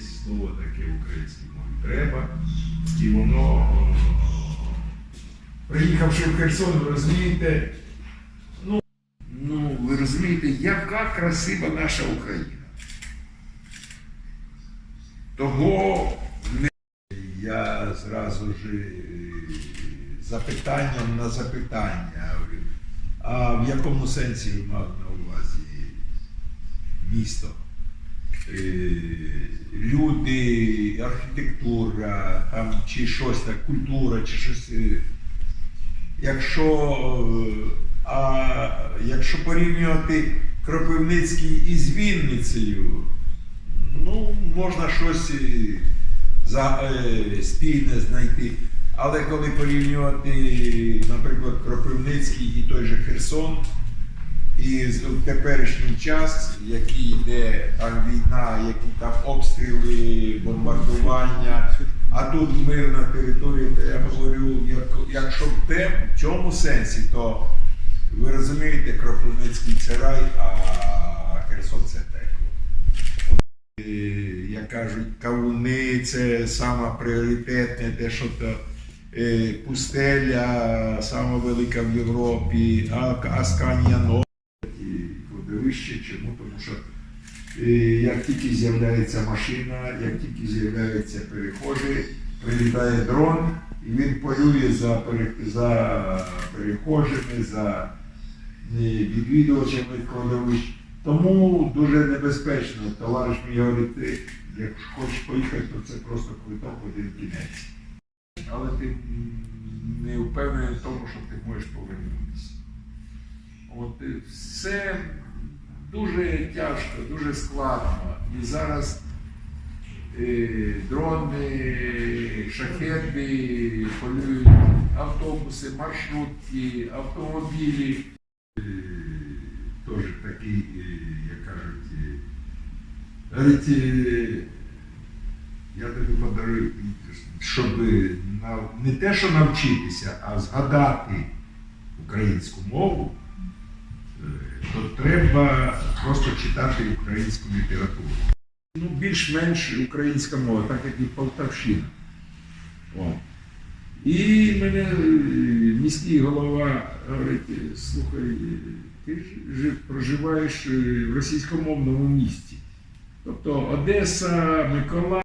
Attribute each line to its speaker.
Speaker 1: Слово таке в українській мові треба. І воно, приїхавши в Херсон, ви розумієте,
Speaker 2: Ну, ви розумієте, яка красива наша Україна. Того не
Speaker 1: я зразу ж е, запитанням на запитання. А в якому сенсі мали на увазі місто? Е, Люди, архітектура, там, чи щось так, культура, чи щось. е, Якщо, е, а якщо порівнювати Кропивницький із Вінницею, ну, можна щось за, спільне знайти. Але коли порівнювати, наприклад, Кропивницький і той же Херсон, і в теперішній час, який йде там війна, які там обстріли, бомбардування, а тут мирна територія, то я говорю, як- якщо в те, в цьому сенсі, то ви розумієте, Кропивницький це рай, а Херсон це пекло. Е, Як кажуть, кавуни це саме пріоритетне, те, що то е, пустеля сама велика в Європі, Асканія і кладовище. Чому? Тому що е, як тільки з'являється машина, як тільки з'являється перехожий, прилітає дрон, і він полює за, за перехожими, за е, відвідувачами кладовищ. Тому дуже небезпечно. Товариш мій говорить, якщо хочеш поїхати, то це просто квиток один кінець. Але ти не впевнений в тому, що ти можеш повернутися. От е, все дуже тяжко, дуже складно. І зараз е, дрони, шахети полюють автобуси, маршрутки, автомобілі. Е, Теж такий, е, як кажуть, говорить, я тобі подарую, щоб не те, що навчитися, а згадати українську мову, то треба просто читати українську літературу. Ну, більш-менш українська мова, так як і Полтавщина. О. І мене е, міський голова говорить, слухай, ти ж проживаєш е, в російськомовному місті. Тобто Одеса, Миколаїв.